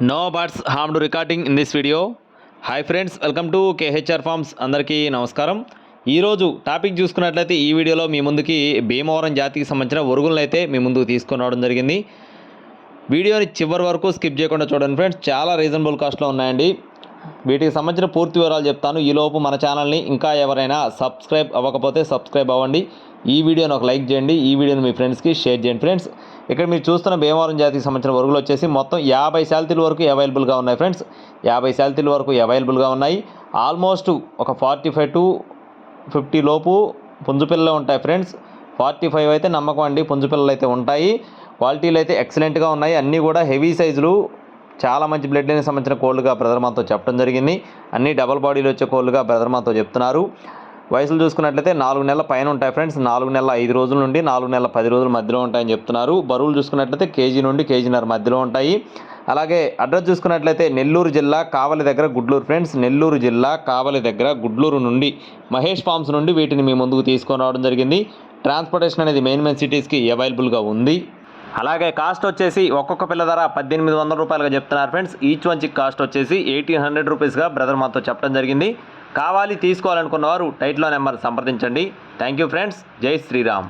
No birds harmed recording in this video hi friends welcome to KHR farms అందరికీ నమస్కారం ఈరోజు topic చూసుకున్నట్లయితే ఈ వీడియోలో మీ ముందుకి భీమవరం జాతికి సంబంధించిన ఒరుగులను అయితే మీ ముందుకు తీసుకుని రావడం జరిగింది. వీడియోని చివరి వరకు స్కిప్ చేయకుండా చూడండి ఫ్రెండ్స్ చాలా రీజనబుల్ కాస్ట్లో ఉన్నాయండి. వీటికి సంబంధించిన పూర్తి వివరాలు చెప్తాను. ఈలోపు మన ఛానల్ని ఇంకా ఎవరైనా సబ్స్క్రైబ్ అవ్వకపోతే సబ్స్క్రైబ్ అవ్వండి. ఈ వీడియోని ఒక లైక్ చేయండి. ఈ వీడియోని మీ ఫ్రెండ్స్కి షేర్ చేయండి. ఫ్రెండ్స్ ఇక్కడ మీరు చూస్తున్న భీమవరం జాతికి సంబంధించిన వరుగులు వచ్చేసి మొత్తం యాభై శాలతీల వరకు అవైలబుల్గా ఉన్నాయి ఫ్రెండ్స్. యాభై శాలతీల వరకు అవైలబుల్గా ఉన్నాయి. ఆల్మోస్ట్ ఒక ఫార్టీ ఫైవ్ టు ఫిఫ్టీ లోపు పుంజుపిల్లలు ఉంటాయి ఫ్రెండ్స్. ఫార్టీ ఫైవ్ అయితే నమ్మకం అండి. పుంజుపిల్లలు అయితే ఉంటాయి. క్వాలిటీలు అయితే ఎక్సలెంట్గా ఉన్నాయి. అన్నీ కూడా హెవీ సైజులు చాలా మంచి బ్లడ్ లైన్కి సంబంధించిన కోళ్ళుగా బ్రదర్ మాతో చెప్పడం జరిగింది. అన్ని డబల్ బాడీలు వచ్చే కోళ్ళుగా బ్రదర్ మాతో చెప్తున్నారు. వయసులు చూసుకున్నట్లయితే నాలుగు నెలల పైన ఉంటాయి ఫ్రెండ్స్ నాలుగు నెలల ఐదు రోజుల నుండి నాలుగు నెలల పది రోజుల మధ్యలో ఉంటాయని చెప్తున్నారు. బరువులు చూసుకున్నట్లయితే కేజీ నుండి కేజీన్నర మధ్యలో ఉంటాయి. అలాగే అడ్రస్ చూసుకున్నట్లయితే నెల్లూరు జిల్లా కావలి దగ్గర గుడ్లూరు ఫ్రెండ్స్ నెల్లూరు జిల్లా కావలి దగ్గర గుడ్లూరు నుండి మహేష్ ఫార్మ్స్ నుండి వీటిని మీ ముందుకు తీసుకొని రావడం జరిగింది. ట్రాన్స్పోర్టేషన్ అనేది మెయిన్ మెయిన్ సిటీస్కి అవైలబుల్గా ఉంది. అలాగే కాస్ట్ వచ్చేసి ఒక్కొక్క పిల్ల ధర పద్దెనిమిది వందల రూపాయలుగా చెప్తున్నారు friends. Each one chick cost వచ్చేసి ఎయిటీన్ హండ్రెడ్ రూపీస్గా బ్రదర్ మాతో చెప్పడం జరిగింది. కావాలి తీసుకోవాలనుకున్న వారు టైట్లో నెంబర్ సంప్రదించండి. థ్యాంక్ యూ ఫ్రెండ్స్ జై శ్రీరామ్.